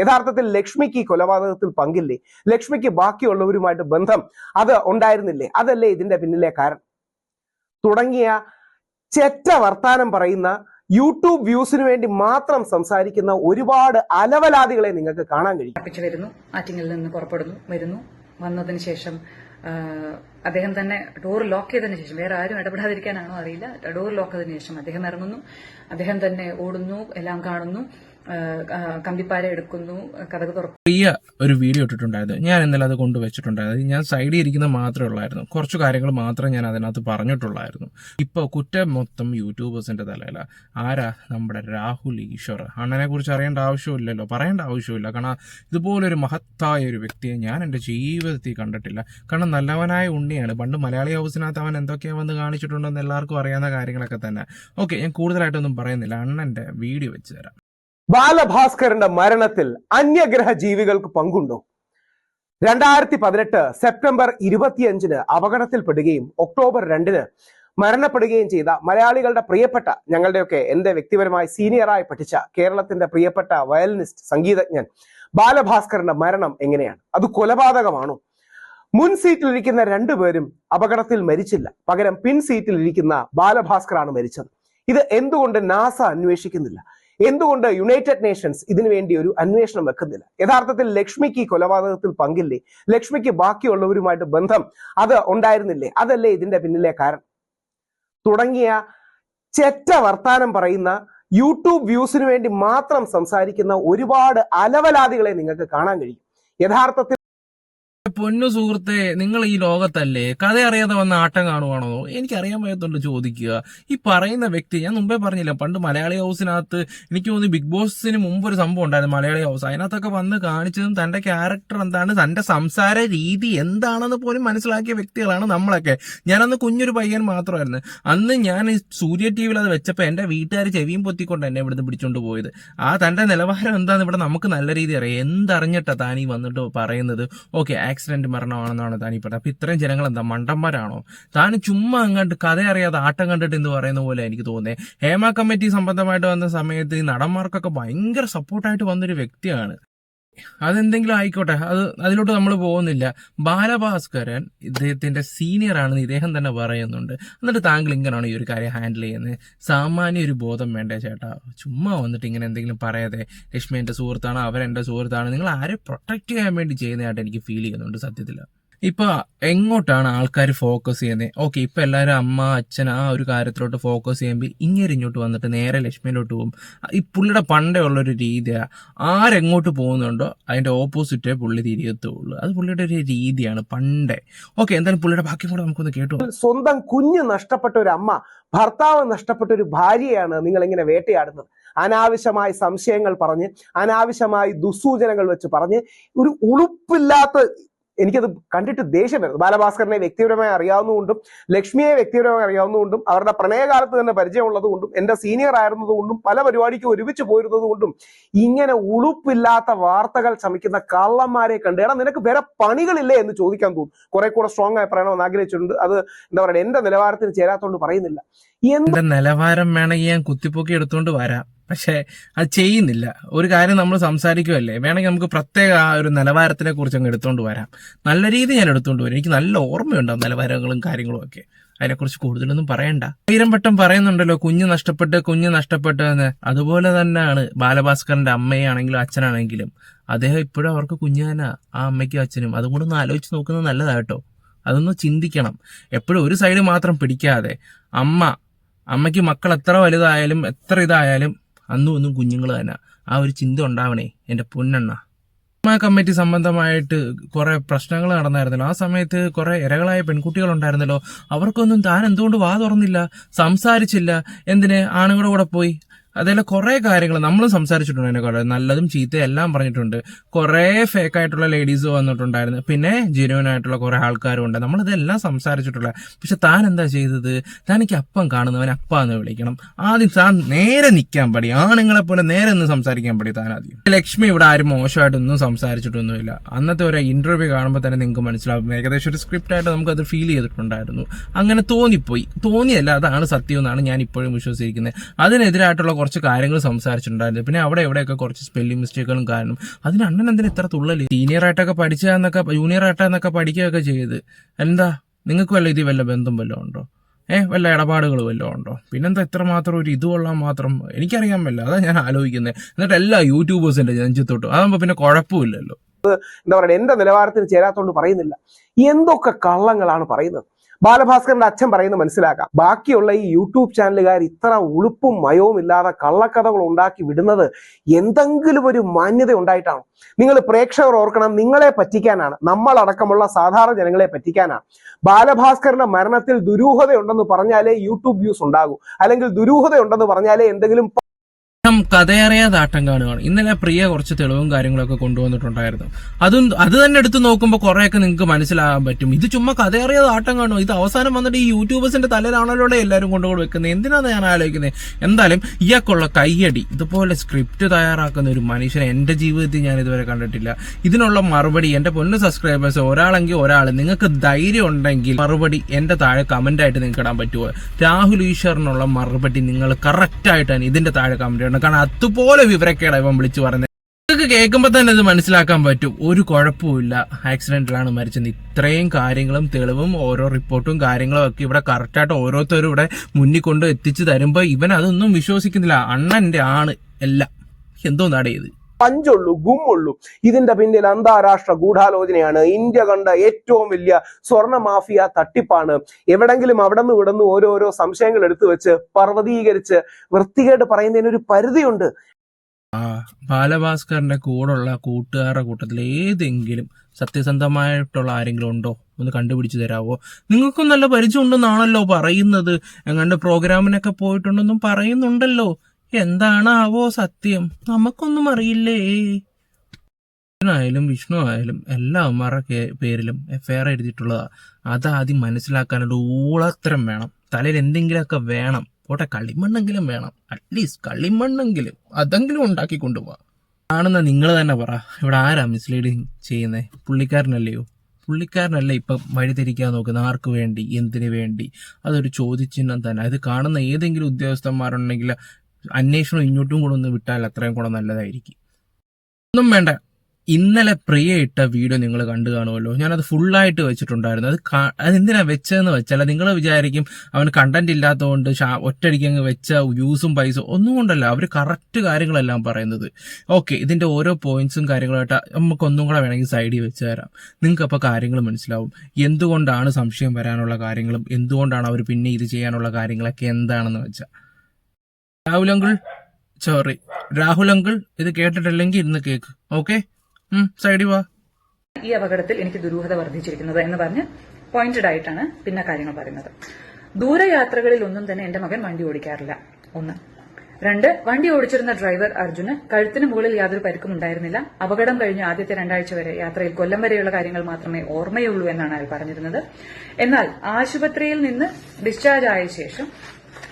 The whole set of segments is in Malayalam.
യഥാർത്ഥത്തിൽ ലക്ഷ്മിക്ക് ഈ കൊലപാതകത്തിൽ പങ്കില്ലേ? ലക്ഷ്മിക്ക് ബാക്കിയുള്ളവരുമായിട്ട് ബന്ധം അത് ഉണ്ടായിരുന്നില്ലേ? അതല്ലേ ഇതിന്റെ പിന്നിലെ കാരണം? തുടങ്ങിയ ചെറ്റ വർത്താനം പറയുന്ന യൂട്യൂബ് വ്യൂസിന് വേണ്ടി മാത്രം സംസാരിക്കുന്ന ഒരുപാട് അലവലാദികളെ നിങ്ങൾക്ക് കാണാൻ കഴിയും. അർപ്പിച്ചു വരുന്നു ആറ്റിങ്ങിൽ നിന്ന് പുറപ്പെടുന്നു വരുന്നു. വന്നതിന് ശേഷം അദ്ദേഹം തന്നെ ഡോർ ലോക്ക് ചെയ്തതിനു ശേഷം വേറെ ആരും ഇടപെടാതിരിക്കാനാണോ അറിയില്ല. ഡോർ ലോക്ക് ചെയ്തതിനു ശേഷം അദ്ദേഹം ഇറങ്ങുന്നു. അദ്ദേഹം തന്നെ ഓടുന്നു എല്ലാം കാണുന്നു. കമ്പിപ്പാര എടുക്കുന്നു കഥക് തുറക്കുന്നു ചെറിയ ഒരു വീഡിയോ ഇട്ടിട്ടുണ്ടായിരുന്നു ഞാൻ ഇന്നലെ അത് കൊണ്ടുവച്ചിട്ടുണ്ടായിരുന്നു ഞാൻ സൈഡിൽ ഇരിക്കുന്ന മാത്രമേ ഉള്ളായിരുന്നു. കുറച്ച് കാര്യങ്ങൾ മാത്രമേ ഞാൻ അതിനകത്ത് പറഞ്ഞിട്ടുള്ളായിരുന്നു. ഇപ്പോൾ കുറ്റം മൊത്തം യൂട്യൂബേഴ്സിന്റെ തലയില. ആരാ? നമ്മുടെ രാഹുൽ ഈശ്വർ. അണ്ണനെ കുറിച്ച് അറിയേണ്ട ആവശ്യമില്ലല്ലോ. പറയേണ്ട ആവശ്യമില്ല. കാരണം ഇതുപോലൊരു മഹത്തായ ഒരു വ്യക്തിയെ ഞാൻ എന്റെ ജീവിതത്തിൽ കണ്ടിട്ടില്ല. കാരണം നല്ലവനായ ഉണ്ണിയാണ്. പണ്ട് മലയാളി ഹൗസിനകത്ത് അവൻ എന്തൊക്കെയാണ് വന്ന് കാണിച്ചിട്ടുണ്ടെന്ന് എല്ലാവർക്കും അറിയാവുന്ന കാര്യങ്ങളൊക്കെ തന്നെ. ഓക്കെ ഞാൻ കൂടുതലായിട്ടൊന്നും പറയുന്നില്ല. അണ്ണന്റെ വീഡിയോ വെച്ച് തരാം. ബാലഭാസ്കറിന്റെ മരണത്തിൽ അന്യഗ്രഹ ജീവികൾക്ക് പങ്കുണ്ടോ? രണ്ടായിരത്തി പതിനെട്ട് സെപ്റ്റംബർ ഇരുപത്തിയഞ്ചിന് അപകടത്തിൽപ്പെടുകയും ഒക്ടോബർ രണ്ടിന് മരണപ്പെടുകയും ചെയ്ത മലയാളികളുടെ പ്രിയപ്പെട്ട ഞങ്ങളുടെയൊക്കെ എന്റെ വ്യക്തിപരമായി സീനിയറായി പഠിച്ച കേരളത്തിന്റെ പ്രിയപ്പെട്ട വയലിനിസ്റ്റ് സംഗീതജ്ഞൻ ബാലഭാസ്കറിന്റെ മരണം എങ്ങനെയാണ്? അത് കൊലപാതകമാണോ? മുൻ സീറ്റിലിരിക്കുന്ന രണ്ടുപേരും അപകടത്തിൽ മരിച്ചില്ല. പകരം പിൻ സീറ്റിലിരിക്കുന്ന ബാലഭാസ്കറാണ് മരിച്ചത്. ഇത് എന്തുകൊണ്ട് നാസ അന്വേഷിക്കുന്നില്ല? എന്തുകൊണ്ട് യുണൈറ്റഡ് നേഷൻസ് ഇതിനു വേണ്ടി ഒരു അന്വേഷണം വെക്കുന്നില്ല? യഥാർത്ഥത്തിൽ ലക്ഷ്മിക്ക് ഈ കൊലപാതകത്തിൽ പങ്കില്ലേ? ലക്ഷ്മിക്ക് ബാക്കിയുള്ളവരുമായിട്ട് ബന്ധം അത് ഉണ്ടായിരുന്നില്ലേ? അതല്ലേ ഇതിന്റെ പിന്നിലെ കാരണം? തുടങ്ങിയ ചെറ്റ വർത്താനം പറയുന്ന യൂട്യൂബ് വ്യൂസിന് വേണ്ടി മാത്രം സംസാരിക്കുന്ന ഒരുപാട് അലവലാദികളെ നിങ്ങൾക്ക് കാണാൻ കഴിയും. യഥാർത്ഥത്തിൽ പൊന്നു സുഹൃത്തെ നിങ്ങൾ ഈ ലോകത്തല്ലേ? കഥ അറിയാതെ വന്ന ആട്ടം കാണുവാണോ? എനിക്കറിയാൻ വയ്യത്തോണ്ട് ചോദിക്കുക. ഈ പറയുന്ന വ്യക്തി ഞാൻ മുമ്പേ പറഞ്ഞില്ല പണ്ട് മലയാളി ഹൗസിനകത്ത് എനിക്ക് തോന്നി ബിഗ് ബോസിന് മുമ്പ് ഒരു സംഭവം ഉണ്ടായിരുന്നു മലയാളി ഹൗസ്. അതിനകത്തൊക്കെ വന്ന് കാണിച്ചതും തന്റെ ക്യാരക്ടർ എന്താണ് തന്റെ സംസാര രീതി എന്താണെന്ന് പോലും മനസ്സിലാക്കിയ വ്യക്തികളാണ് നമ്മളൊക്കെ. ഞാനന്ന് കുഞ്ഞൊരു പയ്യൻ മാത്രമായിരുന്നു. അന്ന് ഞാൻ സൂര്യ ടി വിയിൽ അത് വെച്ചപ്പോൾ എന്റെ വീട്ടുകാർ ചെവിയും പൊത്തിക്കൊണ്ട് എന്നെ ഇവിടുന്ന് പിടിച്ചോണ്ട് പോയത്. ആ തന്റെ നിലവാരം എന്താന്ന് ഇവിടെ നമുക്ക് നല്ല രീതി അറിയാം. എന്തറിഞ്ഞിട്ടാ ഈ വന്നിട്ട് പറയുന്നത്? ഓക്കെ ആക്സിഡന്റ് മരണമാണെന്നാണ് താൻ ഈ പറഞ്ഞത്. അപ്പൊ ഇത്രയും ജനങ്ങൾ എന്താ മണ്ടന്മാരാണോ? താൻ ചുമ്മാ അങ്ങോട്ട് കഥ അറിയാതെ ആട്ടം കണ്ടിട്ട് എന്ന് പറയുന്ന പോലെ എനിക്ക് തോന്നുന്നത് ഹേമ കമ്മിറ്റി സംബന്ധമായിട്ട് വന്ന സമയത്ത് ഈ നടന്മാർക്കൊക്കെ ഭയങ്കര സപ്പോർട്ടായിട്ട് വന്നൊരു വ്യക്തിയാണ്. അതെന്തെങ്കിലും ആയിക്കോട്ടെ. അത് അതിലോട്ട് നമ്മൾ പോകുന്നില്ല. ബാലഭാസ്കരൻ ഇദ്ദേഹത്തിന്റെ സീനിയർ ആണെന്ന് ഇദ്ദേഹം തന്നെ പറയുന്നുണ്ട്. എന്നിട്ട് താങ്കൾ ഇങ്ങനെയാണ് ഈ ഒരു കാര്യം ഹാൻഡിൽ ചെയ്യുന്നത്? സാമാന്യ ഒരു ബോധം വേണ്ടേ ചേട്ടാ? ചുമ്മാ വന്നിട്ട് ഇങ്ങനെ എന്തെങ്കിലും പറയാതെ ലക്ഷ്മി എന്റെ സുഹൃത്താണ് അവരെ സുഹൃത്താണ്. നിങ്ങൾ ആരെ പ്രൊട്ടക്ട് ചെയ്യാൻ വേണ്ടി ചെയ്യുന്നതായിട്ട് എനിക്ക് ഫീൽ ചെയ്യുന്നുണ്ട് സത്യത്തിൽ ഇപ്പൊ എങ്ങോട്ടാണ് ആൾക്കാർ ഫോക്കസ് ചെയ്യുന്നത് ഓക്കെ ഇപ്പൊ എല്ലാവരും അമ്മ അച്ഛൻ ആ ഒരു കാര്യത്തിലോട്ട് ഫോക്കസ് ചെയ്യുമ്പോൾ ഇങ്ങനെ ഇങ്ങോട്ട് വന്നിട്ട് നേരെ ലക്ഷ്മിയിലോട്ട് പോകും. ഈ പുള്ളിയുടെ പണ്ടേ ഉള്ളൊരു രീതിയാണ് ആരെങ്ങോട്ട് പോകുന്നുണ്ടോ അതിന്റെ ഓപ്പോസിറ്റേ പുള്ളി തിരിയത്തുള്ളൂ അത് പുള്ളിയുടെ ഒരു രീതിയാണ് പണ്ടേ. ഓക്കെ എന്തായാലും പുള്ളിയുടെ ബാക്കി കൂടെ നമുക്കൊന്ന് കേട്ടു സ്വന്തം കുഞ്ഞ് നഷ്ടപ്പെട്ട ഒരു അമ്മ ഭർത്താവ് നഷ്ടപ്പെട്ട ഒരു ഭാര്യയാണ് നിങ്ങൾ ഇങ്ങനെ വേട്ടയാടുന്നത്. അനാവശ്യമായി സംശയങ്ങൾ പറഞ്ഞ് അനാവശ്യമായി ദുസ്സൂചനകൾ വെച്ച് പറഞ്ഞ് ഒരു ഉളുപ്പില്ലാത്ത എനിക്കത് കണ്ടിട്ട് ദേഷ്യം വരുന്നു. ബാലഭാസ്കറിനെ വ്യക്തിപരമായി അറിയാവുന്നതുകൊണ്ടും ലക്ഷ്മിയെ വ്യക്തിപരമായി അറിയാവുന്നതുകൊണ്ടും അവരുടെ പ്രണയകാലത്ത് തന്നെ പരിചയമുള്ളതുകൊണ്ടും എന്റെ സീനിയർ ആയിരുന്നതുകൊണ്ടും പല പരിപാടിക്കും ഒരുമിച്ച് പോയിരുന്നതുകൊണ്ടും ഇങ്ങനെ ഉളുപ്പില്ലാത്ത വാർത്തകൾ ചമയ്ക്കുന്ന കള്ളന്മാരെ കണ്ട് എടാ നിനക്ക് വേറെ പണികളില്ലേ എന്ന് ചോദിക്കാൻ തോന്നും. കുറെ കൂടെ സ്ട്രോങ് ആയി പറയണമെന്ന് ആഗ്രഹിച്ചിട്ടുണ്ട് അത് എന്താ പറയുക എന്റെ നിലവാരത്തിന് ചേരാത്തോണ്ട് പറയുന്നില്ല. എന്റെ നിലവാരം വേണമെങ്കിൽ ഞാൻ കുത്തിപ്പൊക്കി എടുത്തുകൊണ്ട് വരാം. പക്ഷെ അത് ചെയ്യുന്നില്ല. ഒരു കാര്യം നമ്മൾ സംസാരിക്കുമല്ലേ വേണമെങ്കിൽ നമുക്ക് പ്രത്യേക ആ ഒരു നിലവാരത്തിനെ കുറിച്ച് അങ്ങ് എടുത്തുകൊണ്ട് വരാം. നല്ല രീതി ഞാൻ എടുത്തുകൊണ്ട് വരും. എനിക്ക് നല്ല ഓർമ്മയുണ്ടാവും നിലവാരങ്ങളും കാര്യങ്ങളും ഒക്കെ. അതിനെക്കുറിച്ച് കൂടുതലൊന്നും പറയണ്ട. ആയിരം വട്ടം പറയുന്നുണ്ടല്ലോ കുഞ്ഞ് നഷ്ടപ്പെട്ട് കുഞ്ഞ് നഷ്ടപ്പെട്ട് എന്ന്. അതുപോലെ തന്നെയാണ് ബാലഭാസ്കറിന്റെ അമ്മയാണെങ്കിലും അച്ഛനാണെങ്കിലും. അദ്ദേഹം ഇപ്പോഴും അവർക്ക് കുഞ്ഞു തന്നെ ആ അമ്മയ്ക്കും അച്ഛനും. അതുകൊണ്ട് ഒന്ന് ആലോചിച്ച് നോക്കുന്നത് നല്ലതാട്ടോ അതൊന്ന് ചിന്തിക്കണം. എപ്പോഴും ഒരു സൈഡ് മാത്രം പിടിക്കാതെ അമ്മ അമ്മയ്ക്ക് മക്കൾ എത്ര വലുതായാലും എത്ര ഇതായാലും അന്നും ഒന്നും കുഞ്ഞുങ്ങൾ തന്നെ. ആ ഒരു ചിന്ത ഉണ്ടാവണേ എന്റെ പൊന്നെണ്ണ. അമ്മ കമ്മിറ്റി സംബന്ധമായിട്ട് കുറെ പ്രശ്നങ്ങൾ നടന്നായിരുന്നല്ലോ. ആ സമയത്ത് കുറെ ഇരകളായ പെൺകുട്ടികൾ ഉണ്ടായിരുന്നല്ലോ അവർക്കൊന്നും താൻ എന്തുകൊണ്ട് വാ തുറന്നില്ല? സംസാരിച്ചില്ല. എന്തിന്? ആണുങ്ങളുടെ കൂടെ പോയി. അതേപോലെ കുറെ കാര്യങ്ങൾ നമ്മൾ സംസാരിച്ചിട്ടുണ്ട് അതിനെ കുറേ നല്ലതും ചീത്തയും എല്ലാം പറഞ്ഞിട്ടുണ്ട്. കുറെ ഫേക്ക് ആയിട്ടുള്ള ലേഡീസ് വന്നിട്ടുണ്ടായിരുന്നു. പിന്നെ ജെന്യൂൻ ആയിട്ടുള്ള കുറെ ആൾക്കാരും ഉണ്ട് നമ്മളിതെല്ലാം സംസാരിച്ചിട്ടുള്ള പക്ഷെ താൻ എന്താ ചെയ്തത്? തനിക്ക് അപ്പം കാണുന്നവൻ അപ്പ എന്ന് വിളിക്കണം. ആദ്യം താൻ നേരെ നിൽക്കാൻ പടി. ആണുങ്ങളെ പോലെ നേരെ ഒന്ന് സംസാരിക്കാൻ പടി താൻ ആദ്യം. ലക്ഷ്മി ഇവിടെ ആരും മോശമായിട്ടൊന്നും സംസാരിച്ചിട്ടൊന്നുമില്ല. അന്നത്തെ ഒരു ഇന്റർവ്യൂ കാണുമ്പോൾ തന്നെ നിങ്ങൾക്ക് മനസ്സിലാവും. ഏകദേശം ഒരു സ്ക്രിപ്റ്റ് ആയിട്ട് നമുക്ക് അത് ഫീൽ ചെയ്തിട്ടുണ്ടായിരുന്നു. അങ്ങനെ തോന്നിപ്പോയി. തോന്നിയല്ല അതാണ് സത്യം എന്നാണ് ഞാൻ ഇപ്പോഴും വിശ്വസിക്കുന്നത്. അതിനെതിരായിട്ടുള്ള കുറച്ച് കാര്യങ്ങൾ സംസാരിച്ചിട്ടുണ്ടായിരുന്നു. പിന്നെ അവിടെ എവിടെയൊക്കെ കുറച്ച് സ്പെല്ലിംഗ് മിസ്റ്റേക്കുകളും കാരണം. അതിന് അണ്ണൻ എന്തിനാ ഇത്ര തുള്ളൽ? സീനിയർ ആയിട്ടൊക്കെ പഠിച്ചതെന്നൊക്കെ ജൂനിയർ ആയിട്ടെന്നൊക്കെ പഠിക്കുകയൊക്കെ ചെയ്ത്. എന്താ നിങ്ങൾക്ക് വല്ല ഇതിൽ വല്ല ബന്ധം വല്ലതും ഉണ്ടോ? ഏഹ് വല്ല ഇടപാടുകൾ വല്ലതും ഉണ്ടോ? പിന്നെന്താ ഇത്ര മാത്രം ഒരു ഇത് കൊള്ളാൻ മാത്രം എനിക്കറിയാൻ പറ്റില്ല. അതാ ഞാൻ ആലോചിക്കുന്നത് എന്നിട്ട് എല്ലാ യൂട്യൂബേഴ്സിന്റെ നെഞ്ചത്തോട്ടും. അതാകുമ്പോൾ പിന്നെ കുഴപ്പമില്ലല്ലോ. എന്താ പറയുക എന്റെ നിലവാരത്തിന് ചേരാത്തോണ്ട് പറയുന്നില്ല. എന്തൊക്കെ കള്ളങ്ങളാണ് പറയുന്നത്? ബാലഭാസ്കറിന്റെ അച്ഛൻ പറയുന്നത് മനസ്സിലാക്കാം. ബാക്കിയുള്ള ഈ യൂട്യൂബ് ചാനലുകാർ ഇത്ര ഉളുപ്പും മയവും ഇല്ലാതെ കള്ളക്കഥകൾ ഉണ്ടാക്കി വിടുന്നത് എന്തെങ്കിലും ഒരു മാന്യത ഉണ്ടായിട്ടാണ്? നിങ്ങൾ പ്രേക്ഷകർ ഓർക്കണം നിങ്ങളെ പറ്റിക്കാനാണ്. നമ്മളടക്കമുള്ള സാധാരണ ജനങ്ങളെ പറ്റിക്കാനാണ്. ബാലഭാസ്കറിന്റെ മരണത്തിൽ ദുരൂഹതയുണ്ടെന്ന് പറഞ്ഞാലേ യൂട്യൂബ് വ്യൂസ് ഉണ്ടാകൂ. അല്ലെങ്കിൽ ദുരൂഹതയുണ്ടെന്ന് പറഞ്ഞാലേ എന്തെങ്കിലും അദ്ദേഹം കഥയറിയാതെ ആട്ടം കാണുകയാണ്. ഇന്നലെ പ്രിയ കുറച്ച് തെളിവും കാര്യങ്ങളൊക്കെ കൊണ്ടുവന്നിട്ടുണ്ടായിരുന്നു. അതും അത് തന്നെ എടുത്ത് നോക്കുമ്പോൾ കുറേയൊക്കെ നിങ്ങൾക്ക് മനസ്സിലാകാൻ പറ്റും. ഇത് ചുമ്മാ കഥയറിയാതെ ആട്ടം കാണുമോ? ഇത് അവസാനം വന്നിട്ട് ഈ യൂട്യൂബേഴ്സിന്റെ തലയിലാണല്ലോ എല്ലാവരും കൊണ്ടുപോയി വെക്കുന്നത്. എന്തിനാണ് ഞാൻ ആലോചിക്കുന്നത്? എന്തായാലും ഇയാൾക്കുള്ള കയ്യടി. ഇതുപോലെ സ്ക്രിപ്റ്റ് തയ്യാറാക്കുന്ന ഒരു മനുഷ്യനെ എന്റെ ജീവിതത്തിൽ ഞാൻ ഇതുവരെ കണ്ടിട്ടില്ല. ഇതിനുള്ള മറുപടി എന്റെ പൊന്ന് സബ്സ്ക്രൈബേഴ്സ് ഒരാളെങ്കിൽ ഒരാൾ. നിങ്ങൾക്ക് ധൈര്യം ഉണ്ടെങ്കിൽ മറുപടി എന്റെ താഴെ കമന്റ് ആയിട്ട് നിങ്ങൾക്ക് ഇടാൻ പറ്റുമോ? രാഹുൽ ഈശ്വറിനുള്ള മറുപടി നിങ്ങൾ കറക്റ്റ് ആയിട്ടാണ് ഇതിന്റെ താഴെ കമന്റ് ചെയ്യണം കാരണം അതുപോലെ വിവരക്കേട ഇവൻ വിളിച്ചു പറഞ്ഞത് നിങ്ങൾക്ക് കേൾക്കുമ്പോൾ തന്നെ ഇത് മനസ്സിലാക്കാൻ പറ്റും. ഒരു കുഴപ്പമില്ല ആക്സിഡന്റിലാണ് മരിച്ചത്. ഇത്രയും കാര്യങ്ങളും തെളിവും ഓരോ റിപ്പോർട്ടും കാര്യങ്ങളും ഒക്കെ ഇവിടെ കറക്റ്റായിട്ട് ഓരോരുത്തരും ഇവിടെ മുന്നിൽ കൊണ്ട് എത്തിച്ചു തരുമ്പോൾ ഇവൻ അതൊന്നും വിശ്വസിക്കുന്നില്ല. അണ്ണന്റെ ആണ് എല്ലാം. എന്തോ നടയത് പഞ്ചുള്ളൂ ഗുമ്മുള്ളൂ. ഇതിന്റെ പിന്നിൽ അന്താരാഷ്ട്ര ഗൂഢാലോചനയാണ്. ഇന്ത്യ കണ്ട ഏറ്റവും വലിയ സ്വർണ മാഫിയ തട്ടിപ്പാണ്. എവിടെങ്കിലും അവിടെ നിന്ന് ഇവിടുന്ന് ഓരോരോ സംശയങ്ങൾ എടുത്തു വെച്ച് പർവതീകരിച്ച് വൃത്തികേട് പറയുന്നതിന് ഒരു പരിധിയുണ്ട്. ആ ബാലഭാസ്കറിന്റെ കൂടെയുള്ള കൂട്ടുകാരുടെ കൂട്ടത്തിൽ ഏതെങ്കിലും സത്യസന്ധമായിട്ടുള്ള ആരെങ്കിലും ഉണ്ടോ? ഒന്ന് കണ്ടുപിടിച്ചു തരാവോ? നിങ്ങൾക്കും നല്ല പരിചയം ഉണ്ടെന്നാണല്ലോ പറയുന്നത്. എങ്ങാണ്ട് പ്രോഗ്രാമിനൊക്കെ പോയിട്ടുണ്ടെന്നും പറയുന്നുണ്ടല്ലോ. എന്താണാവോ സത്യം. നമുക്കൊന്നും അറിയില്ലേ? ആയാലും വിഷ്ണു ആയാലും എല്ലാ അമ്മമാരുടെ പേരിലും എഫ്ഐആർ എഴുതിയിട്ടുള്ളതാ. അതാദ്യം മനസ്സിലാക്കാനുള്ള ഊളത്തരം വേണം. തലയിൽ എന്തെങ്കിലുമൊക്കെ വേണം. പോട്ടെ കളിമണ്ണെങ്കിലും വേണം. അറ്റ്ലീസ്റ്റ് കളിമണ്ണെങ്കിലും അതെങ്കിലും ഉണ്ടാക്കി കൊണ്ടുപോവാ. ആണെന്ന് നിങ്ങൾ തന്നെ പറ. ഇവിടെ ആരാ മിസ്ലീഡിങ് ചെയ്യുന്നേ? പുള്ളിക്കാരനല്ലയോ? പുള്ളിക്കാരനല്ല ഇപ്പം വഴിതിരിക്കാൻ നോക്കുന്ന ആർക്ക് വേണ്ടി എന്തിനു വേണ്ടി? അതൊരു ചോദ്യചിഹ്നം തന്നെ. അത് കാണുന്ന ഏതെങ്കിലും ഉദ്യോഗസ്ഥന്മാരുണ്ടെങ്കിൽ അന്വേഷണം ഇങ്ങോട്ടും കൂടെ ഒന്ന് വിട്ടാൽ അത്രയും കൂടെ നല്ലതായിരിക്കും. ഒന്നും വേണ്ട. ഇന്നലെ പ്രിയ ഇട്ട വീഡിയോ നിങ്ങൾ കണ്ടു കാണുമല്ലോ. ഞാനത് ഫുള്ളായിട്ട് വെച്ചിട്ടുണ്ടായിരുന്നു. അത് അതെന്തിനാ വെച്ചതെന്ന് വെച്ചാൽ നിങ്ങൾ വിചാരിക്കും അവന് കണ്ടന്റ് ഇല്ലാത്തതുകൊണ്ട് ഒറ്റയടിക്ക് അങ്ങ് വെച്ച യൂസും പൈസ ഒന്നും കൊണ്ടല്ല. അവർ കറക്റ്റ് കാര്യങ്ങളെല്ലാം പറയുന്നത്. ഓക്കെ ഇതിന്റെ ഓരോ പോയിന്റ്സും കാര്യങ്ങളായിട്ട് നമുക്കൊന്നും കൂടെ വേണമെങ്കിൽ സൈഡിൽ വെച്ച് തരാം. നിങ്ങൾക്ക് അപ്പോൾ കാര്യങ്ങൾ മനസ്സിലാവും. എന്തുകൊണ്ടാണ് സംശയം വരാനുള്ള കാര്യങ്ങളും എന്തുകൊണ്ടാണ് അവർ പിന്നെ ഇത് ചെയ്യാനുള്ള കാര്യങ്ങളൊക്കെ എന്താണെന്ന് വെച്ചാൽ Rahul uncle sorry Rahul uncle ഇത് കേട്ടിട്ടില്ലെങ്കിൽ ഇന്ന് കേക്ക്. ഓക്കെ സൈഡി വാ. ഈ അപകടത്തിൽ എനിക്ക് ദുരൂഹത വർദ്ധിച്ചിരിക്കുന്നത് എന്ന് പറഞ്ഞ് പോയിന്റഡ് ആയിട്ടാണ് പിന്നെ കാര്യങ്ങൾ പറയുന്നത്. ദൂരയാത്രകളിൽ ഒന്നും തന്നെ എന്റെ മകൻ വണ്ടി ഓടിക്കാറില്ല. ഒന്ന്. രണ്ട് വണ്ടി ഓടിച്ചിരുന്ന ഡ്രൈവർ അർജുന് കഴുത്തിന് മുകളിൽ യാതൊരു പരിക്കും ഉണ്ടായിരുന്നില്ല. അപകടം കഴിഞ്ഞ് ആദ്യത്തെ രണ്ടാഴ്ച വരെ യാത്രയിൽ കൊല്ലം വരെയുള്ള കാര്യങ്ങൾ മാത്രമേ ഓർമ്മയുള്ളൂ എന്നാണ് അയാൾ പറഞ്ഞിരുന്നത്. എന്നാൽ ആശുപത്രിയിൽ നിന്ന് ഡിസ്ചാർജ് ആയ ശേഷം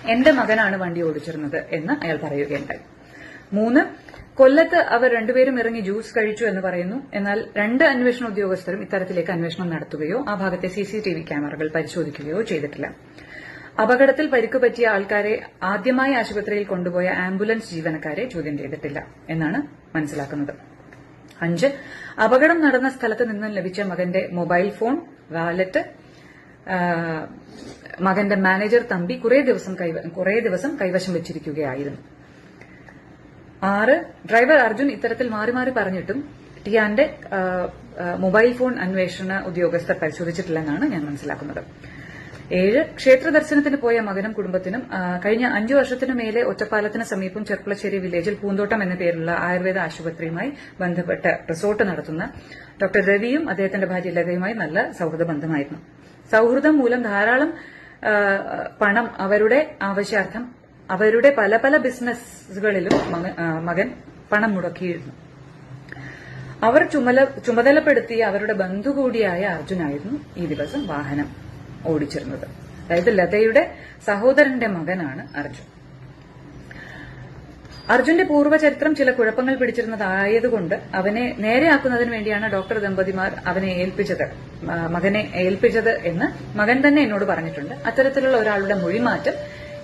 എന്റെ മകനാണ് വണ്ടി ഓടിച്ചിരുന്നത് എന്ന് അയാൾ പറയുകയുണ്ടായി. മൂന്ന് കൊല്ലത്ത് അവർ രണ്ടുപേരും ഇറങ്ങി ജ്യൂസ് കഴിച്ചു എന്ന് പറയുന്നു. എന്നാൽ രണ്ട് അന്വേഷണ ഉദ്യോഗസ്ഥരും ഇത്തരത്തിലേക്ക് അന്വേഷണം നടത്തുകയോ ആ ഭാഗത്തെ സിസിടിവി ക്യാമറകൾ പരിശോധിക്കുകയോ ചെയ്തിട്ടില്ല. അപകടത്തിൽ പരിക്ക് പറ്റിയ ആൾക്കാരെ ആദ്യമായി ആശുപത്രിയിൽ കൊണ്ടുപോയ ആംബുലൻസ് ജീവനക്കാരെ ചോദ്യം ചെയ്തിട്ടില്ല എന്നാണ് മനസ്സിലാക്കുന്നത്. അഞ്ച് അപകടം നടന്ന സ്ഥലത്ത് നിന്നും ലഭിച്ച മകന്റെ മൊബൈൽ ഫോൺ വാലറ്റ് മകന്റെ മാനേജർ തമ്പി കുറെ ദിവസം കുറെ ദിവസം കൈവശം വെച്ചിരിക്കുകയായിരുന്നു. ആറ് ഡ്രൈവർ അർജുൻ ഇത്തരത്തിൽ മാറി മാറി പറഞ്ഞിട്ടും ടിയാന്റെ മൊബൈൽ ഫോൺ അന്വേഷണ ഉദ്യോഗസ്ഥർ പരിശോധിച്ചിട്ടില്ലെന്നാണ് ഞാൻ മനസ്സിലാക്കുന്നത്. ഏഴ് ക്ഷേത്ര ദർശനത്തിന് പോയ മകനും കുടുംബത്തിനും കഴിഞ്ഞ അഞ്ചു വർഷത്തിനു മേലെ ഒറ്റപ്പാലത്തിന് സമീപം ചെർപ്പളശ്ശേരി വില്ലേജിൽ പൂന്തോട്ടം എന്ന പേരുള്ള ആയുർവേദ ആശുപത്രിയുമായി ബന്ധപ്പെട്ട് റിസോർട്ട് നടത്തുന്ന ഡോക്ടർ രവിയും അദ്ദേഹത്തിന്റെ ഭാര്യ ലതയുമായി നല്ല സൗഹൃദ ബന്ധമായിരുന്നു. സൗഹൃദം മൂലം ധാരാളം പണം അവരുടെ ആവശ്യാർത്ഥം അവരുടെ പല പല ബിസിനസ്സുകളിലും മകൻ പണം മുടക്കിയിരുന്നു. അവർ ചുമല ചുമതലപ്പെടുത്തിയ അവരുടെ ബന്ധു കൂടിയായ അർജുനായിരുന്നു ഈ ദിവസം വാഹനം ഓടിച്ചിരുന്നത്. അതായത് ലതയുടെ സഹോദരന്റെ മകനാണ് അർജുൻ. അർജുന്റെ പൂർവചരിത്രം ചില കുഴപ്പങ്ങൾ പിടിച്ചിരുന്നതായതുകൊണ്ട് അവനെ നേരെയാക്കുന്നതിന് വേണ്ടിയാണ് ഡോക്ടർ ദമ്പതിമാർ അവനെ ഏൽപ്പിച്ചത് മകനെ ഏൽപ്പിച്ചത് എന്ന് മകൻ തന്നെ എന്നോട് പറഞ്ഞിട്ടുണ്ട്. അത്തരത്തിലുള്ള ഒരാളുടെ മൊഴിമാറ്റം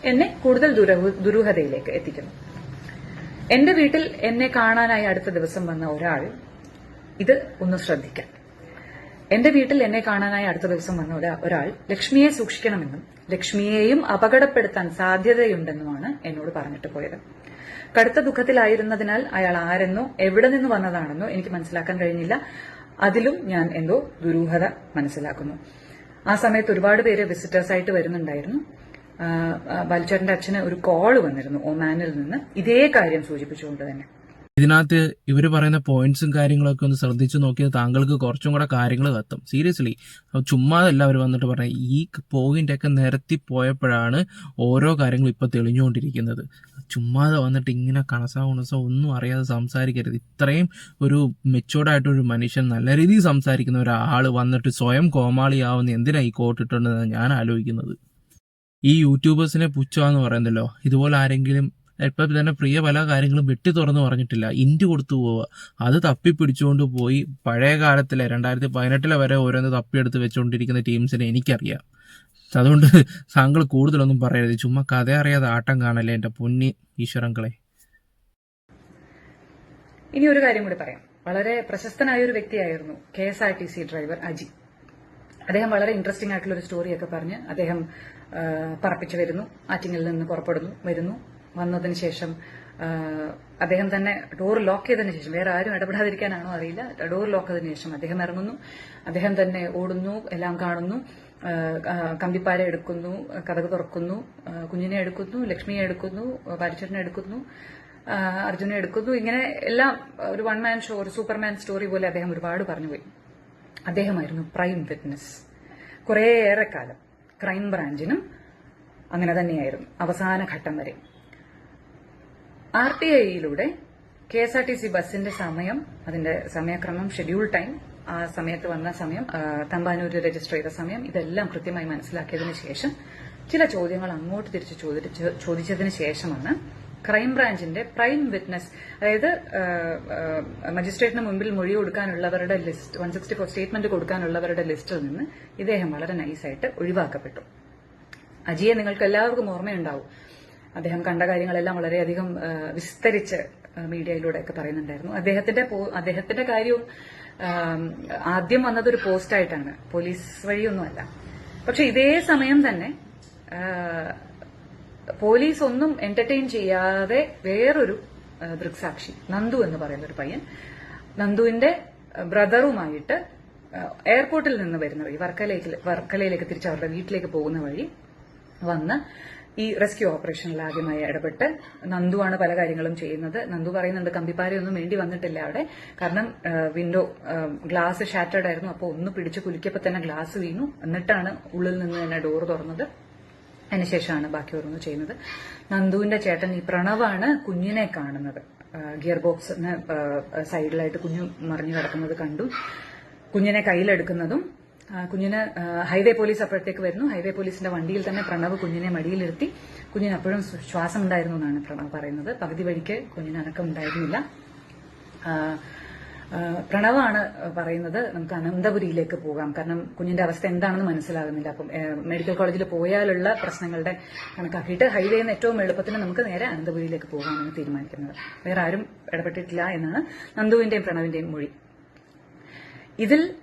എന്നെ കൂടുതൽ ദുരൂഹ- ദുരൂഹതയിലേക്ക് എത്തിക്കുന്നു. എന്റെ വീട്ടിൽ എന്നെ കാണാനായി അടുത്ത ദിവസം വന്ന ഒരാൾ ഇത് ഒന്ന് ശ്രദ്ധിക്കാം. എന്റെ വീട്ടിൽ എന്നെ കാണാനായി അടുത്ത ദിവസം വന്ന ഒരാൾ ലക്ഷ്മിയെ സൂക്ഷിക്കണമെന്നും ലക്ഷ്മിയെയും അപകടപ്പെടുത്താൻ സാധ്യതയുണ്ടെന്നുമാണ് എന്നോട് പറഞ്ഞിട്ട് പോയത്. കടുത്ത ദുഃഖത്തിലായിരുന്നതിനാൽ അയാൾ ആരെന്നോ എവിടെ നിന്ന് വന്നതാണെന്നോ എനിക്ക് മനസ്സിലാക്കാൻ കഴിഞ്ഞില്ല. അതിലും ഞാൻ എന്തോ ദുരൂഹത മനസ്സിലാക്കുന്നു. ആ സമയത്ത് ഒരുപാട് പേര് വിസിറ്റേഴ്സ് ആയിട്ട് വരുന്നുണ്ടായിരുന്നു. ബാലുചേട്ടന്റെ അച്ഛന് ഒരു കോൾ വന്നിരുന്നു ഒമാനിൽ നിന്ന്. ഇതേ കാര്യം സൂചിപ്പിച്ചുകൊണ്ട് തന്നെ. ഇതിനകത്ത് ഇവർ പറയുന്ന പോയിന്റ്സും കാര്യങ്ങളൊക്കെ ഒന്ന് ശ്രദ്ധിച്ചു നോക്കിയാൽ താങ്കൾക്ക് കുറച്ചും കൂടെ കാര്യങ്ങൾ കത്തും. സീരിയസ്ലി ചുമ്മാതല്ല അവർ വന്നിട്ട് പറഞ്ഞ ഈ പോയിന്റ് ഒക്കെ നിരത്തി പോയപ്പോഴാണ് ഓരോ കാര്യങ്ങളും ഇപ്പൊ തെളിഞ്ഞുകൊണ്ടിരിക്കുന്നത്. ചുമ്മാതെ വന്നിട്ട് ഇങ്ങനെ കണസ ഉണസ ഒന്നും അറിയാതെ സംസാരിക്കരുത്. ഇത്രയും ഒരു മെച്ചോർഡായിട്ടൊരു മനുഷ്യൻ നല്ല രീതിയിൽ സംസാരിക്കുന്ന ഒരാൾ വന്നിട്ട് സ്വയം കോമാളിയാവുന്ന എന്തിനാ ഈ കോട്ടിട്ടുണ്ടെന്ന് ഞാൻ ആലോചിക്കുന്നത്. ഈ യൂട്യൂബേഴ്സിനെ പുച്ഛമെന്ന് പറയുന്നല്ലോ ഇതുപോലെ ആരെങ്കിലും ഇപ്പം തന്നെ പ്രിയ പല കാര്യങ്ങളും വെട്ടി തുറന്നു പറഞ്ഞിട്ടില്ല. ഇന്റ് കൊടുത്തു പോവുക. അത് തപ്പി പിടിച്ചുകൊണ്ട് പോയി പഴയ കാലത്തിലെ രണ്ടായിരത്തി പതിനെട്ടിലെ വരെ ഓരോന്ന് തപ്പിയെടുത്ത് വെച്ചുകൊണ്ടിരിക്കുന്ന ടീംസിനെ എനിക്കറിയാം. അതുകൊണ്ട് താങ്കൾ കൂടുതലൊന്നും പറയരുത്. ചുമ്മാ കഥ അറിയാതെ ആട്ടം കാണല്ലേ എന്റെ പൊന്നി ഈശ്വരങ്ങളെ ഇനി ഒരു കാര്യം കൂടി പറയാം. വളരെ പ്രശസ്തനായ ഒരു വ്യക്തിയായിരുന്നു K S R T C driver Aji. അദ്ദേഹം വളരെ ഇൻട്രസ്റ്റിംഗ് ആയിട്ടുള്ള ഒരു സ്റ്റോറിയൊക്കെ പറഞ്ഞ് അദ്ദേഹം പറപ്പിച്ചു വരുന്നു. ആറ്റിങ്ങിൽ നിന്ന് പുറപ്പെടുന്നു വരുന്നു. വന്നതിന് ശേഷം അദ്ദേഹം തന്നെ ഡോർ ലോക്ക് ചെയ്തതിന് ശേഷം വേറെ ആരും ഇടപെടാതിരിക്കാനാണോ അറിയില്ല. ഡോർ ലോക്ക് ചെയ്തതിനു ശേഷം അദ്ദേഹം ഇറങ്ങുന്നു. അദ്ദേഹം തന്നെ ഓടുന്നു എല്ലാം കാണുന്നു. കമ്പിപ്പാര എടുക്കുന്നു കഥക് തുറക്കുന്നു കുഞ്ഞിനെ എടുക്കുന്നു ലക്ഷ്മിയെ എടുക്കുന്നു പാരിച്ചേട്ടനെ എടുക്കുന്നു അർജുനെ എടുക്കുന്നു. ഇങ്ങനെ എല്ലാം ഒരു വൺ മാൻ ഷോ ഒരു സൂപ്പർമാൻ സ്റ്റോറി പോലെ അദ്ദേഹം ഒരുപാട് പറഞ്ഞുപോയി. അദ്ദേഹമായിരുന്നു പ്രൈം വിറ്റ്നസ് കുറേയേറെ കാലം. ക്രൈം ബ്രാഞ്ചിനും അങ്ങനെ തന്നെയായിരുന്നു. അവസാന ഘട്ടം വരെ. R T ഐയിലൂടെ K S R T C ബസിന്റെ സമയം അതിന്റെ സമയക്രമം ഷെഡ്യൂൾ ടൈം ആ സമയത്ത് വന്ന സമയം തമ്പാനൂർ രജിസ്റ്റർ ചെയ്ത സമയം ഇതെല്ലാം കൃത്യമായി മനസ്സിലാക്കിയതിനു ശേഷം ചില ചോദ്യങ്ങൾ അങ്ങോട്ട് തിരിച്ച് ചോദിച്ച് ചോദിച്ചതിന് ശേഷമാണ് ക്രൈംബ്രാഞ്ചിന്റെ പ്രൈം വിറ്റ്നസ് അതായത് മജിസ്ട്രേറ്റിന് മുമ്പിൽ മൊഴി കൊടുക്കാനുള്ളവരുടെ list one sixty four statement കൊടുക്കാനുള്ളവരുടെ ലിസ്റ്റിൽ നിന്ന് ഇദ്ദേഹം വളരെ നൈസായിട്ട് ഒഴിവാക്കപ്പെട്ടു. അജിയെ നിങ്ങൾക്ക് എല്ലാവർക്കും ഓർമ്മയുണ്ടാവും. അദ്ദേഹം കണ്ട കാര്യങ്ങളെല്ലാം വളരെയധികം വിസ്തരിച്ച് മീഡിയയിലൂടെ ഒക്കെ പറയുന്നുണ്ടായിരുന്നു. അദ്ദേഹത്തിന്റെ അദ്ദേഹത്തിന്റെ കാര്യവും ആദ്യം വന്നതൊരു പോസ്റ്റായിട്ടാണ്. പോലീസ് വഴിയൊന്നുമല്ല. പക്ഷെ ഇതേ സമയം തന്നെ പോലീസ് ഒന്നും എന്റർടൈൻ ചെയ്യാതെ വേറൊരു ദൃക്സാക്ഷി നന്ദു എന്ന് പറയുന്ന ഒരു പയ്യൻ നന്ദുവിന്റെ ബ്രദറുമായിട്ട് എയർപോർട്ടിൽ നിന്ന് വരുന്ന വഴി വർക്കലയിലേക്ക് വർക്കലയിലേക്ക് തിരിച്ച് അവരുടെ വീട്ടിലേക്ക് പോകുന്ന വഴി വന്ന് ഈ റെസ്ക്യൂ ഓപ്പറേഷനിൽ ആദ്യമായി ഇടപെട്ട് നന്ദുവാണ് പല കാര്യങ്ങളും ചെയ്യുന്നത്. നന്ദു പറയുന്നുണ്ട് കമ്പിപ്പാരയൊന്നും വേണ്ടി വന്നിട്ടില്ല അവിടെ. കാരണം വിൻഡോ ഗ്ലാസ് ഷാറ്റേഡ് ആയിരുന്നു. അപ്പോൾ ഒന്ന് പിടിച്ച് കുലുക്കിയപ്പോൾ തന്നെ ഗ്ലാസ് വീണു. എന്നിട്ടാണ് ഉള്ളിൽ നിന്ന് തന്നെ ഡോർ തുറന്നത്. അതിനുശേഷമാണ് ബാക്കി ഓരോന്ന് ചെയ്യുന്നത്. നന്ദുവിന്റെ ചേട്ടൻ ഈ പ്രണവാണ് കുഞ്ഞിനെ കാണുന്നത്. ഗിയർ ബോക്സിന് സൈഡിലായിട്ട് കുഞ്ഞു മറിഞ്ഞു കിടക്കുന്നത് കണ്ടു. കുഞ്ഞിനെ കയ്യിലെടുക്കുന്നതും കുഞ്ഞിന് ഹൈവേ പോലീസ് അപ്പോഴത്തേക്ക് വരുന്നു. ഹൈവേ പോലീസിന്റെ വണ്ടിയിൽ തന്നെ പ്രണവ് കുഞ്ഞിനെ മടിയിലിരുത്തി. കുഞ്ഞിന് അപ്പോഴും ശ്വാസം ഉണ്ടായിരുന്നു എന്നാണ് പ്രണവ് പറയുന്നത്. പകുതി വഴിക്ക് കുഞ്ഞിന് അനക്കം ഉണ്ടായിരുന്നില്ല. പ്രണവാണ് പറയുന്നത് നമുക്ക് അനന്തപുരിയിലേക്ക് പോകാം. കാരണം കുഞ്ഞിന്റെ അവസ്ഥ എന്താണെന്ന് മനസ്സിലാകുന്നില്ല. അപ്പം മെഡിക്കൽ കോളേജിൽ പോയാലുള്ള പ്രശ്നങ്ങളുടെ കണക്കാക്കിയിട്ട് ഹൈവേ നിന്ന് ഏറ്റവും എളുപ്പത്തിന് നമുക്ക് നേരെ അനന്തപുരിയിലേക്ക് പോകാമെന്ന് തീരുമാനിക്കുന്നത്. വേറെ ആരും ഇടപെട്ടിട്ടില്ല എന്നാണ് നന്ദുവിന്റെയും പ്രണവിന്റെയും മൊഴി. ഇതിൽ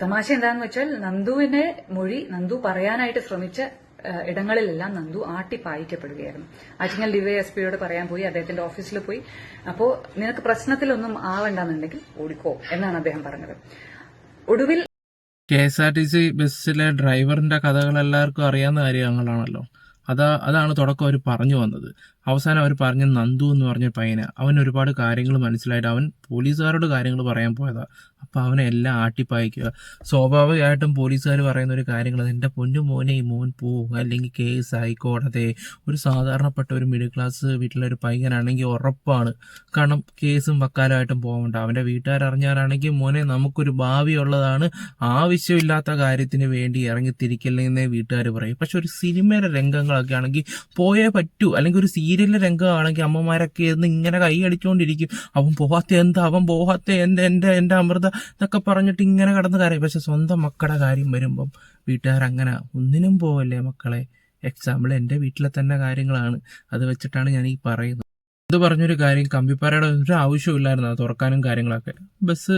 തമാശ എന്താന്ന് വെച്ചാൽ നന്ദുവിനെ മൊഴി നന്ദു പറയാനായിട്ട് ശ്രമിച്ച ഇടങ്ങളിലെല്ലാം നന്ദു ആട്ടിപ്പായിക്കപ്പെടുകയായിരുന്നു ആറ്റിങ്ങൽ ഡിവൈഎസ്പിയോട് പറയാൻ പോയി അദ്ദേഹത്തിന്റെ ഓഫീസിൽ പോയി. അപ്പോ നിനക്ക് പ്രശ്നത്തിലൊന്നും ആവണ്ടെന്നുണ്ടെങ്കിൽ ഓടിക്കോ എന്നാണ് അദ്ദേഹം പറഞ്ഞത്. ഒടുവിൽ K S R T C ബസ്സിലെ ഡ്രൈവറിന്റെ കഥകൾ എല്ലാവർക്കും അറിയാവുന്ന കാര്യങ്ങളാണല്ലോ. അതാ അതാണ് തുടക്കം അവർ പറഞ്ഞു വന്നത്. അവസാനം അവർ പറഞ്ഞ നന്ദു എന്ന് പറഞ്ഞ പയ്യന് അവൻ ഒരുപാട് കാര്യങ്ങൾ മനസ്സിലായിട്ട് അവൻ പോലീസുകാരോട് കാര്യങ്ങൾ പറയാൻ പോയതാ. അപ്പോൾ അവനെ എല്ലാം ആട്ടിപ്പായിക്കുക. സ്വാഭാവികമായിട്ടും പോലീസുകാർ പറയുന്ന ഒരു കാര്യങ്ങൾ എന്റെ പൊന്നു മോനെ ഈ മോൻ പോവുക അല്ലെങ്കിൽ കേസ് ആയിക്കോടതെ. ഒരു സാധാരണപ്പെട്ട ഒരു മിഡിൽ ക്ലാസ് വീട്ടിലെ ഒരു പയ്യനാണെങ്കിൽ ഉറപ്പാണ്. കാരണം കേസും വക്കാലമായിട്ടും പോകണ്ട അവന്റെ വീട്ടുകാരറിഞ്ഞാലാണെങ്കിൽ മോനെ നമുക്കൊരു ഭാവി ഉള്ളതാണ്. ആവശ്യമില്ലാത്ത കാര്യത്തിന് വേണ്ടി ഇറങ്ങിത്തിരിക്കല്ലെന്നേ വീട്ടുകാർ പറയും. പക്ഷെ ഒരു സിനിമയുടെ രംഗങ്ങളൊക്കെ ആണെങ്കിൽ പോയേ പറ്റൂ. അല്ലെങ്കിൽ ഒരു സീരിയലിലെ രംഗമാണെങ്കിൽ അമ്മമാരൊക്കെ ഇരുന്ന് ഇങ്ങനെ കൈ അടിച്ചുകൊണ്ടിരിക്കും അവൻ പോവാത്ത എന്താ? അവൻ പോവാത്ത എന്ത്? എന്റെ എന്റെ അമൃത എന്നൊക്കെ പറഞ്ഞിട്ട് ഇങ്ങനെ കടന്ന് കാര്യം. പക്ഷെ സ്വന്തം മക്കളുടെ കാര്യം വരുമ്പം വീട്ടുകാർ അങ്ങനെ ഒന്നിനും പോവല്ലേ മക്കളെ? എക്സാമ്പിൾ എന്റെ വീട്ടിലെ തന്നെ കാര്യങ്ങളാണ്. അത് വെച്ചിട്ടാണ് ഞാൻ ഈ പറയുന്നത്. ഇത് പറഞ്ഞൊരു കാര്യം കമ്പിപ്പാറയുടെ ഒരു ആവശ്യമില്ലായിരുന്നു അത് തുറക്കാനും കാര്യങ്ങളൊക്കെ. ബസ്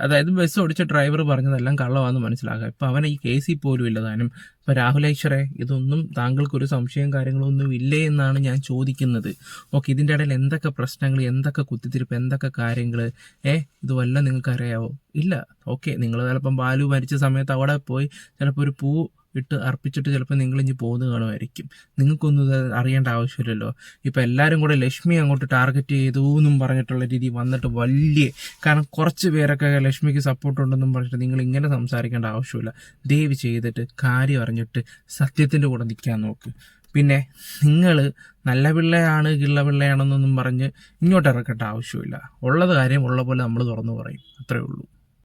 അതായത് ബസ് ഓടിച്ച ഡ്രൈവർ പറഞ്ഞതെല്ലാം കള്ളമാണെന്ന് മനസ്സിലാക്കുക ഇപ്പം അവൻ ഈ കേസിൽ പോലും ഇല്ല താനും. ഇപ്പം രാഹുലേശ്വറെ ഇതൊന്നും താങ്കൾക്കൊരു സംശയം കാര്യങ്ങളൊന്നും ഇല്ലേ എന്നാണ് ഞാൻ ചോദിക്കുന്നത്. ഓക്കെ ഇതിന്റെ ഇടയിൽ എന്തൊക്കെ പ്രശ്നങ്ങൾ എന്തൊക്കെ കുത്തിത്തിരിപ്പ് എന്തൊക്കെ കാര്യങ്ങൾ ഏ ഇത് വല്ല നിങ്ങൾക്കറിയാവോ? ഇല്ല. ഓക്കെ നിങ്ങൾ ചിലപ്പം ബാലു മരിച്ച സമയത്ത് അവിടെ പോയി ചിലപ്പോൾ ഒരു പൂ ഇട്ട് അർപ്പിച്ചിട്ട് ചിലപ്പോൾ നിങ്ങൾ ഇനി പോകുന്ന കാണുമായിരിക്കും. നിങ്ങൾക്കൊന്നും ഇത് അറിയേണ്ട ആവശ്യമില്ലല്ലോ. ഇപ്പം എല്ലാവരും കൂടെ ലക്ഷ്മി അങ്ങോട്ട് ടാർഗറ്റ് ചെയ്തു എന്നും പറഞ്ഞിട്ടുള്ള രീതി വന്നിട്ട് വലിയ കാരണം കുറച്ച് പേരൊക്കെ ലക്ഷ്മിക്ക് സപ്പോർട്ട് ഉണ്ടെന്നും പറഞ്ഞിട്ട് നിങ്ങൾ ഇങ്ങനെ സംസാരിക്കേണ്ട ആവശ്യമില്ല. ദയവ് ചെയ്തിട്ട് കാര്യം അറിഞ്ഞിട്ട് സത്യത്തിന്റെ കൂടെ നിൽക്കാൻ നോക്ക്. പിന്നെ നിങ്ങൾ നല്ല പിള്ളയാണ് കിള്ള പിള്ളയാണെന്നൊന്നും പറഞ്ഞ് ഇങ്ങോട്ട് ഇറക്കേണ്ട ആവശ്യമില്ല. ഉള്ളത് കാര്യം ഉള്ള പോലെ നമ്മൾ തുറന്നു പറയും. അത്രേ ഉള്ളൂ.